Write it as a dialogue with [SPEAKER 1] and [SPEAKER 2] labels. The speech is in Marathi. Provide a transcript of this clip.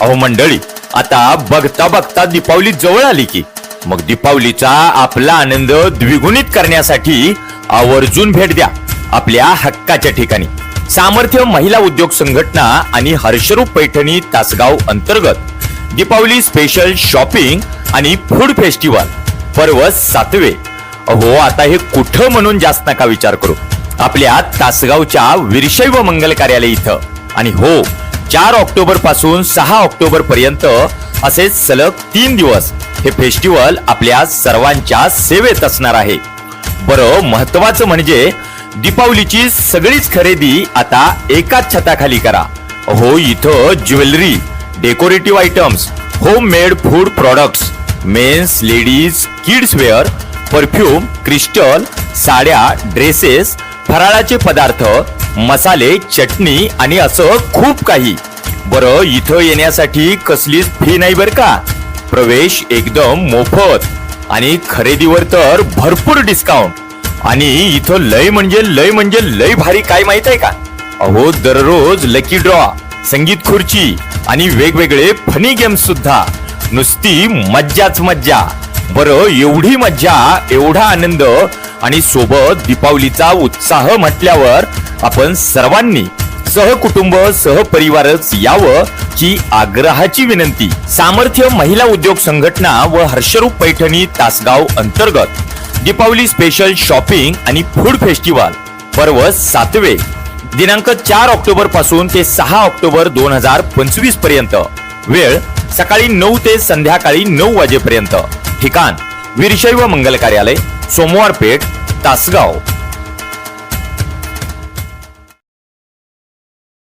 [SPEAKER 1] अहो मंडळी आता बघता बघता दीपावली जवळ आली की. मग दीपावलीचा आपला आनंद द्विगुणित करण्यासाठी आवर्जून भेट द्या आपल्या हक्काच्या ठिकाणी. सामर्थ्य महिला उद्योग संघटना आणि हर्षरूप पैठणी तासगाव अंतर्गत दीपावली स्पेशल शॉपिंग आणि फूड फेस्टिवल पर्व सातवे. अहो आता हे कुठं म्हणून जास्त नका विचार करू. आपल्या तासगावच्या वीरशैव मंगल कार्यालय इथं. आणि हो चार ऑक्टोबरपासून सहा ऑक्टोबर पर्यंत असे सलग तीन दिवस हे फेस्टिवल आपल्या सर्वांच्या सेवेत असणार आहे. बरं महत्वाचं म्हणजे दीपावलीची सगळीच खरेदी आता एकाच छताखाली करा. हो इथं jewellery decorative items home made food products men's ladies kids wear perfume crystal साड्या ड्रेसेस फराळाचे पदार्थ मसाले चटणी आणि असं खूप काही. बरं इथं येण्यासाठी कसलीच फी नाही बर का? प्रवेश एकदम मोफत आणि खरेदीवर तर भरपूर डिस्काउंट आणि इथं लय म्हणजे लय म्हणजे लय भारी काय माहीत आहे का? अहो दररोज लकी ड्रॉ संगीत खुर्ची आणि वेगवेगळे फनी गेम्स सुद्धा. नुसती मज्जाच मज्जा. बरं एवढी मज्जा एवढा आनंद आणि सोबत दीपावलीचा उत्साह म्हटल्यावर आपण सर्वांनी सहकुटुंब सहपरिवारच यावं ही आग्रहाची विनंती. सामर्थ्य महिला उद्योग संघटना व हर्षरूप पैठणी तासगाव अंतर्गत. दीपावली स्पेशल शॉपिंग आणि फूड फेस्टिवल पर्व सातवे. दिनांक चार ऑक्टोबरपासून ते सहा ऑक्टोबर दोन हजार पंचवीसपर्यंत. वेळ सकाळी नऊ ते संध्याकाळी नऊ वाजेपर्यंत. ठिकाण वीरशैव मंगल कार्यालय. सोमवार पेठ तासगाव